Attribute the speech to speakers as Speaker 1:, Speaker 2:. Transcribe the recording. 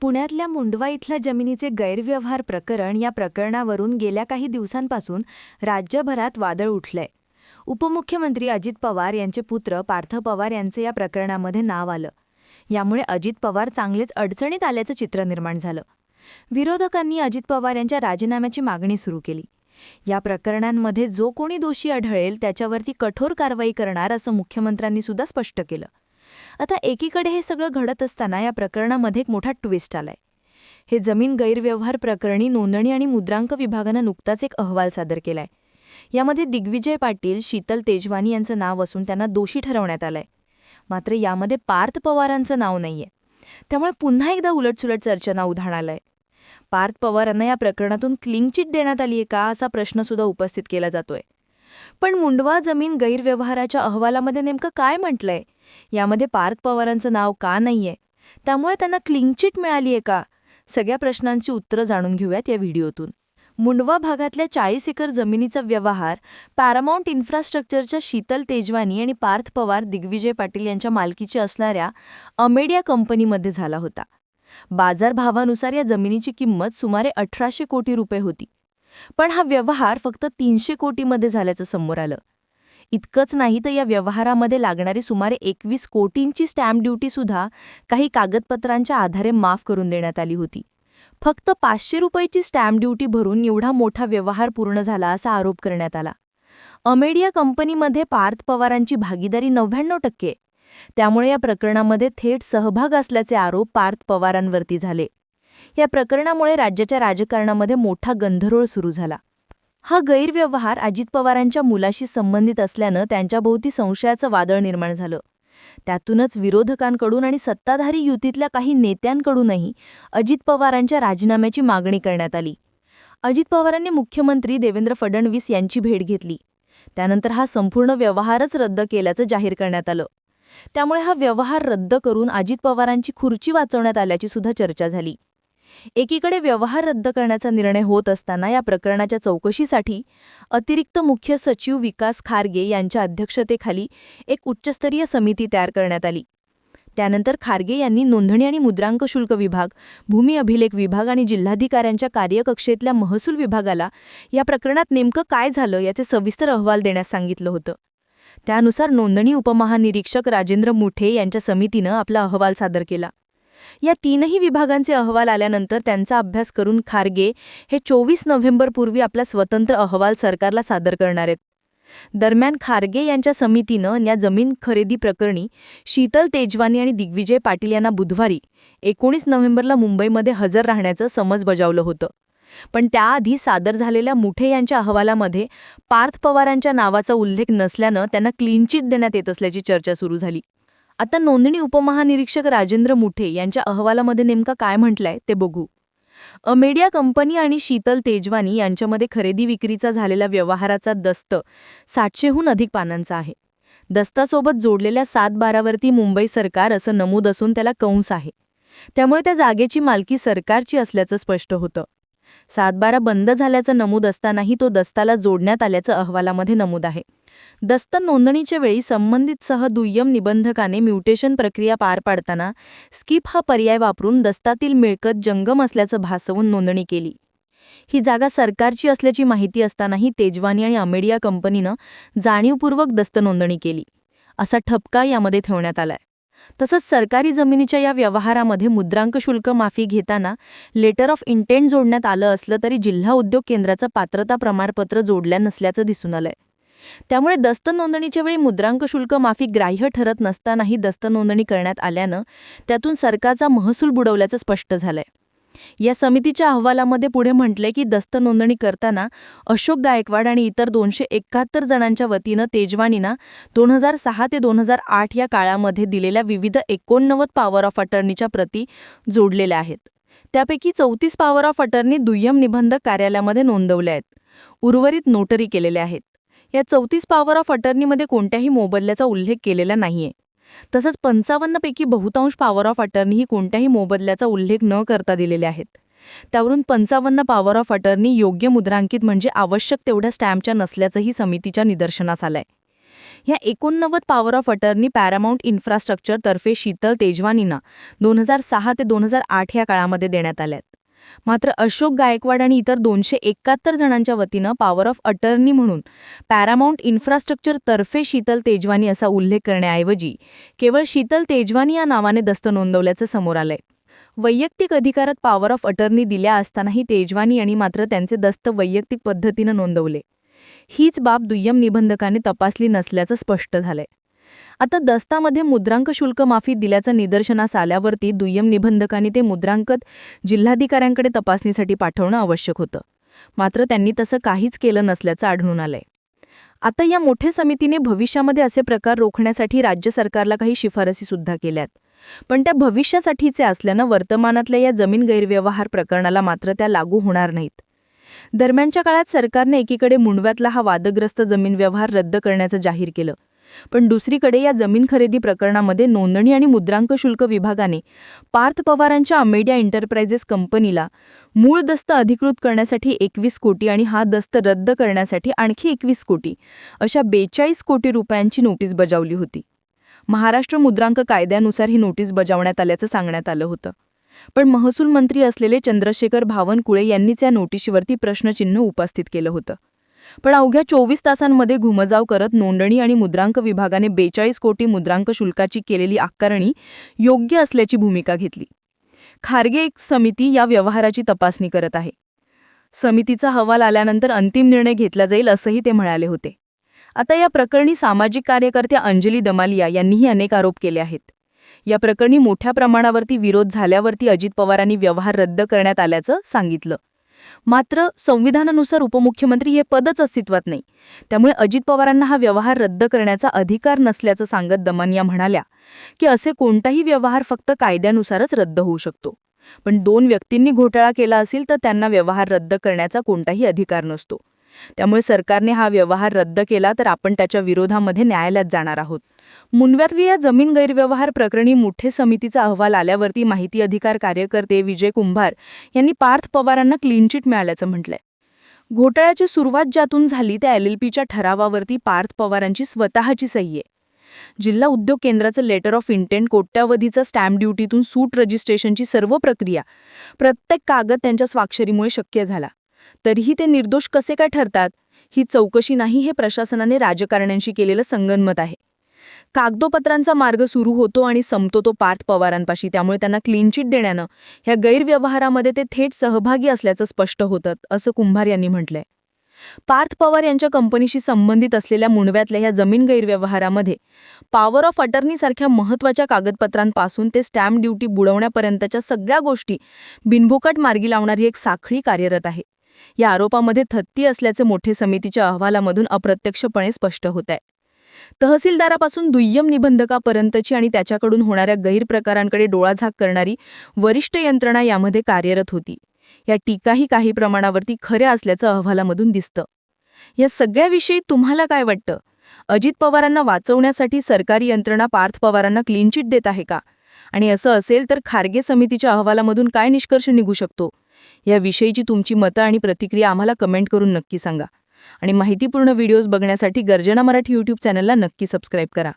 Speaker 1: पुण्यातल्या मुंडवा इथल्या जमिनीचे गैरव्यवहार प्रकरण या प्रकरणावरून गेल्या काही दिवसांपासून राज्यभरात वादळ उठलंय. उपमुख्यमंत्री अजित पवार यांचे पुत्र पार्थ पवार यांचे या प्रकरणामध्ये नाव आलं. यामुळे अजित पवार चांगलेच अडचणीत आल्याचं चित्र निर्माण झालं. विरोधकांनी अजित पवार यांच्या राजीनाम्याची मागणी सुरू केली. या प्रकरणांमध्ये जो कोणी दोषी आढळेल त्याच्यावरती कठोर कारवाई करणार असं मुख्यमंत्र्यांनी सुद्धा स्पष्ट केलं. आता एकीकडे हे सगळं घडत असताना या प्रकरणामध्ये एक मोठा ट्विस्ट आलाय. हे जमीन गैरव्यवहार प्रकरणी नोंदणी आणि मुद्रांक विभागानं नुकताच एक अहवाल सादर केलाय. यामध्ये दिग्विजय पाटील शीतल तेजवानी यांचं नाव असून त्यांना दोषी ठरवण्यात आलंय. मात्र यामध्ये पार्थ पवारांचं नाव नाहीये. त्यामुळे पुन्हा एकदा उलटसुलट चर्चेना उधाण आलंय. पार्थ पवारांना या प्रकरणातून क्लीन चिट देण्यात आलीये का असा प्रश्नसुद्धा उपस्थित केला जातोय. पण मुंडवा जमीन गैरव्यवहाराच्या अहवालामध्ये नेमकं काय म्हटलंय? यामध्ये पार्थ पवारांचं नाव का नाहीये? त्यामुळे त्यांना क्लिंगचिट चिट मिळाली आहे का? सगळ्या प्रश्नांची उत्तरं जाणून घेऊयात या व्हिडिओतून. मुंडवा भागातल्या चाळीस एकर जमिनीचा व्यवहार पॅरामाऊंट इन्फ्रास्ट्रक्चरच्या शीतल तेजवानी आणि पार्थ पवार दिग्विजय पाटील यांच्या मालकीची असणाऱ्या अमेडिया कंपनीमध्ये झाला होता. बाजारभावानुसार या जमिनीची किंमत सुमारे अठराशे कोटी रुपये होती. पण हा व्यवहार फक्त तीनशे कोटीमध्ये झाल्याचं समोर आलं. इतकंच नाही तर या व्यवहारामध्ये लागणारी सुमारे एकवीस कोटींची स्टॅम्प ड्युटीसुद्धा काही कागदपत्रांच्या आधारे माफ करून देण्यात आली होती. फक्त पाचशे रुपयाची स्टॅम्प ड्युटी भरून एवढा मोठा व्यवहार पूर्ण झाला असा आरोप करण्यात आला. अमेडिया कंपनीमध्ये पार्थ पवारांची भागीदारी नव्याण्णव टक्के. त्यामुळे या प्रकरणामध्ये थेट सहभाग असल्याचे आरोप पार्थ पवारांवरती झाले. या प्रकरणामुळे राज्याच्या राजकारणामध्ये मोठा गंधरोळ सुरू झाला. हा गैरव्यवहार अजित पवारांच्या मुलाशी संबंधित असल्यानं त्यांच्याभोवती संशयाचं वादळ निर्माण झालं. त्यातूनच विरोधकांकडून आणि सत्ताधारी युतीतल्या काही नेत्यांकडूनही अजित पवारांच्या राजीनाम्याची मागणी करण्यात आली. अजित पवारांनी मुख्यमंत्री देवेंद्र फडणवीस यांची भेट घेतली. त्यानंतर हा संपूर्ण व्यवहारच रद्द केल्याचं जाहीर करण्यात आलं. त्यामुळे हा व्यवहार रद्द करून अजित पवारांची खुर्ची वाचवण्यात आल्याची सुद्धा चर्चा झाली. एकीकडे व्यवहार रद्द करण्याचा निर्णय होत असताना या प्रकरणाच्या चौकशीसाठी अतिरिक्त मुख्य सचिव विकास खारगे यांच्या अध्यक्षतेखाली एक उच्चस्तरीय समिती तयार करण्यात आली. त्यानंतर खारगे यांनी नोंदणी आणि मुद्रांक शुल्क विभाग भूमी अभिलेख विभाग आणि जिल्हाधिकाऱ्यांच्या कार्यकक्षेतल्या महसूल विभागाला या प्रकरणात नेमकं काय झालं याचे सविस्तर अहवाल देण्यास सांगितलं होतं. त्यानुसार नोंदणी उपमहानिरीक्षक राजेंद्र मुठे यांच्या समितीनं आपला अहवाल सादर केला. या तीनही विभागांचे अहवाल आल्यानंतर त्यांचा अभ्यास करून खारगे हे चोवीस नोव्हेंबरपूर्वी आपला स्वतंत्र अहवाल सरकारला सादर करणार आहेत. दरम्यान खारगे यांच्या समितीनं या जमीन खरेदी प्रकरणी शीतल तेजवानी आणि दिग्विजय पाटील यांना बुधवारी एकोणीस नोव्हेंबरला मुंबईमध्ये हजर राहण्याचं समज बजावलं होतं. पण त्याआधी सादर झालेल्या मुठे यांच्या अहवालामध्ये पार्थ पवारांच्या नावाचा उल्लेख नसल्यानं त्यांना क्लीनचिट देण्यात येत असल्याची चर्चा सुरू झाली. आता नोंदणी उपमहानिरीक्षक राजेंद्र मुठे यांच्या अहवालामध्ये नेमका काय म्हटलंय ते बघू. अमेडिया कंपनी आणि शीतल तेजवानी यांच्यामध्ये खरेदी विक्रीचा झालेला व्यवहाराचा दस्त सातशेहून अधिक पानांचा आहे. दस्तासोबत जोडलेल्या सात बारावरती मुंबई सरकार असं नमूद असून त्याला कंस आहे. त्यामुळे त्या जागेची मालकी सरकारची असल्याचं स्पष्ट होतं. सातबारा बंद झाल्याचं नमूद असतानाही तो दस्ताला जोडण्यात आल्याचं अहवालामध्ये नमूद आहे. दस्त नोंदणीच्या वेळी संबंधितसह दुय्यम निबंधकाने म्युटेशन प्रक्रिया पार पाडताना स्किप हा पर्याय वापरून दस्तातील मिळकत जंगम असल्याचं भासवून नोंदणी केली. ही जागा सरकारची असल्याची माहिती असतानाही तेजवानी आणि अमेडिया कंपनीनं जाणीवपूर्वक दस्त नोंदणी केली. असा ठपका यामध्ये ठेवण्यात आलाय. तसंच सरकारी जमिनीच्या या व्यवहारामध्ये मुद्रांक शुल्क माफी घेताना लेटर ऑफ इंटेंट जोडण्यात आलं असलं तरी जिल्हा उद्योग केंद्राचं पात्रता प्रमाणपत्र जोडल्या नसल्याचं दिसून आलंय. त्यामुळे दस्त नोंदणीच्या वेळी मुद्रांक शुल्क माफी ग्राह्य ठरत नसतानाही दस्त नोंदणी करण्यात आल्यानं त्यातून सरकारचा महसूल बुडवल्याचं स्पष्ट झालंय. या समितीच्या अहवालामध्ये पुढे म्हटलंय की दस्त नोंदणी करताना अशोक गायकवाड आणि इतर दोनशे एकाहत्तर जणांच्या वतीनं तेजवानीना दोन हजार सहा ते दोन हजार आठ या काळामध्ये दिलेल्या विविध एकोणनव्वद पॉवर ऑफ अटर्नीच्या प्रती जोडलेल्या आहेत. त्यापैकी चौतीस पॉवर ऑफ अटर्नी दुय्यम निबंधक कार्यालयामध्ये नोंदवल्या आहेत. उर्वरित नोटरी केलेल्या आहेत. या चौतीस पॉवर ऑफ अटर्नीमध्ये कोणत्याही मोबदल्याचा उल्लेख केलेला नाहीये. तसंच पंचावन्नपैकी बहुतांश पॉवर ऑफ अटर्नीही कोणत्याही मोबदल्याचा उल्लेख न करता दिलेले आहेत. त्यावरून पंचावन्न पॉवर ऑफ अटर्नी योग्य मुद्रांकित म्हणजे आवश्यक तेवढ्या स्टॅम्पच्या नसल्याचंही समितीच्या निदर्शनास आलंय.
Speaker 2: ह्या एकोणनव्वद पॉवर ऑफ अटर्नी पॅरामाऊंट इन्फ्रास्ट्रक्चरतर्फे शीतल तेजवानींना दोन हजार सहा ते दोन हजार आठ या काळामध्ये देण्यात आल्यात. मात्र अशोक गायकवाड आणि इतर दोनशे एकाहत्तर जणांच्या वतीनं पॉवर ऑफ अटर्नी म्हणून पॅरामाऊंट इन्फ्रास्ट्रक्चर तर्फे शीतल तेजवानी असा उल्लेख करण्याऐवजी केवळ शीतल तेजवानी या नावाने दस्त नोंदवल्याचं समोर आलंय. वैयक्तिक अधिकारात पॉवर ऑफ अटर्नी दिल्या असतानाही तेजवानी यांनी मात्र त्यांचे दस्त वैयक्तिक पद्धतीनं नोंदवले. हीच बाब दुय्यम निबंधकाने तपासली नसल्याचं स्पष्ट झालंय. आता दस्तामध्ये मुद्रांक शुल्क माफी दिल्याचं निदर्शनास आल्यावरती दुय्यम निबंधकांनी ते मुद्रांकत जिल्हाधिकाऱ्यांकडे तपासणीसाठी पाठवणं आवश्यक होतं. मात्र त्यांनी तसं काहीच केलं नसल्याचं आढळून आलंय. आता या मोठ्या समितीने भविष्यामध्ये असे प्रकार रोखण्यासाठी राज्य सरकारला काही शिफारसी सुद्धा केल्यात. पण त्या भविष्यासाठीचे असल्यानं वर्तमानातल्या या जमीन गैरव्यवहार प्रकरणाला मात्र त्या लागू होणार नाहीत. दरम्यानच्या काळात सरकारने एकीकडे मुंडव्यातला हा वादग्रस्त जमीन व्यवहार रद्द करण्याचं जाहीर केलं. पण दुसरीकडे या जमीन खरेदी प्रकरणामध्ये नोंदणी आणि मुद्रांक शुल्क विभागाने पार्थ पवारांच्या अमेडिया एंटरप्राइजेस कंपनीला मूळ दस्त अधिकृत करण्यासाठी एकवीस कोटी आणि हा दस्त रद्द करण्यासाठी आणखी एकवीस कोटी अशा बेचाळीस कोटी रुपयांची नोटीस बजावली होती. महाराष्ट्र मुद्रांक कायद्यानुसार ही नोटीस बजावण्यात आल्याचं सांगण्यात आलं होतं. पण महसूल मंत्री असलेले चंद्रशेखर भावनकुळे यांनीच या नोटिशीवरती प्रश्नचिन्ह उपस्थित केलं होतं. पण अवघ्या चोवीस तासांमध्ये घुमजाव करत नोंदणी आणि मुद्रांक विभागाने बेचाळीस कोटी मुद्रांक शुल्काची केलेली आकारणी योग्य असल्याची भूमिका घेतली. खारगे एक समिती या व्यवहाराची तपासणी करत आहे. समितीचा अहवाल आल्यानंतर अंतिम निर्णय घेतला जाईल असंही ते म्हणाले होते. आता या प्रकरणी सामाजिक कार्यकर्त्या अंजली दमालिया यांनीही अनेक आरोप केले आहेत. या प्रकरणी मोठ्या प्रमाणावरती विरोध झाल्यावरती अजित पवारांनी व्यवहार रद्द करण्यात आल्याचं सांगितलं. मात्र संविधानानुसार उपमुख्यमंत्री हे पदच अस्तित्वात नाही. त्यामुळे अजित पवारांना हा व्यवहार रद्द करण्याचा अधिकार नसल्याचं सांगत दमनिया म्हणाल्या की असे कोणताही व्यवहार फक्त कायद्यानुसारच रद्द होऊ शकतो. पण दोन व्यक्तींनी घोटाळा केला असेल तर त्यांना व्यवहार रद्द करण्याचा कोणताही अधिकार नसतो. त्यामुळे सरकारने हा व्यवहार रद्द केला तर आपण त्याच्या विरोधामध्ये न्यायालयात जाणार आहोत. मुनव्यातली या जमीन गैरव्यवहार प्रकरणी मुठे समितीचा अहवाल आल्यावरती माहिती अधिकार कार्यकर्ते विजय कुंभार यांनी पार्थ पवारांना क्लीन चिट मिळाल्याचं म्हटलंय. घोटाळ्याची सुरुवात ज्यातून झाली त्या एल एल पीच्या ठरावावरती पार्थ पवारांची स्वतःची सही आहे. जिल्हा उद्योग केंद्राचं लेटर ऑफ इंटेंट कोट्यावधीचा स्टॅम्प ड्युटीतून सूट रजिस्ट्रेशनची सर्व प्रक्रिया प्रत्येक कागद त्यांच्या स्वाक्षरीमुळे शक्य झाला. तरीही ते निर्दोष कसे काय ठरतात ही चौकशी नाही हे प्रशासनाने राजकारण्यांशी केलेलं संगनमत आहे. कागदोपत्रांचा मार्ग सुरू होतो आणि संपतो तो पार्थ पवारांपाशी. त्यामुळे त्यांना क्लीन चिट देण्यानं ह्या गैरव्यवहारामध्ये ते थेट सहभागी असल्याचं स्पष्ट होतं असं कुंभार यांनी म्हटलंय. पार्थ पवार यांच्या कंपनीशी संबंधित असलेल्या मुंडव्यातल्या ह्या जमीन गैरव्यवहारामध्ये पॉवर ऑफ अटर्नीसारख्या महत्त्वाच्या कागदपत्रांपासून ते स्टॅम्प ड्युटी बुडवण्यापर्यंतच्या सगळ्या गोष्टी बिनभोकट मार्गी लावणारी एक साखळी कार्यरत आहे. या आरोपामध्ये थत्ती असल्याचे मोठे समितीच्या अहवालामधून अप्रत्यक्षपणे स्पष्ट होत आहे तहसीलदारापासून दुय्यम निबंधकापर्यंतची आणि त्याच्याकडून होणाऱ्या गैरप्रकारांकडे डोळाझाक करणारी वरिष्ठ यंत्रणा यामध्ये कार्यरत होती. या टीकाही काही प्रमाणावरती खऱ्या असल्याचं अहवालामधून दिसतं. या सगळ्याविषयी तुम्हाला काय वाटतं? अजित पवारांना वाचवण्यासाठी सरकारी यंत्रणा पार्थ पवारांना क्लीन चिट देत आहे का? आणि असं असेल तर खारगे समितीच्या अहवालामधून काय निष्कर्ष निघू शकतो? याविषयीची तुमची मतं आणि प्रतिक्रिया आम्हाला कमेंट करून नक्की सांगा. आणि माहितीपूर्ण व्हिडिओज बघण्यासाठी गर्जना मराठी यूट्यूब चॅनलला नक्की सबस्क्राईब करा.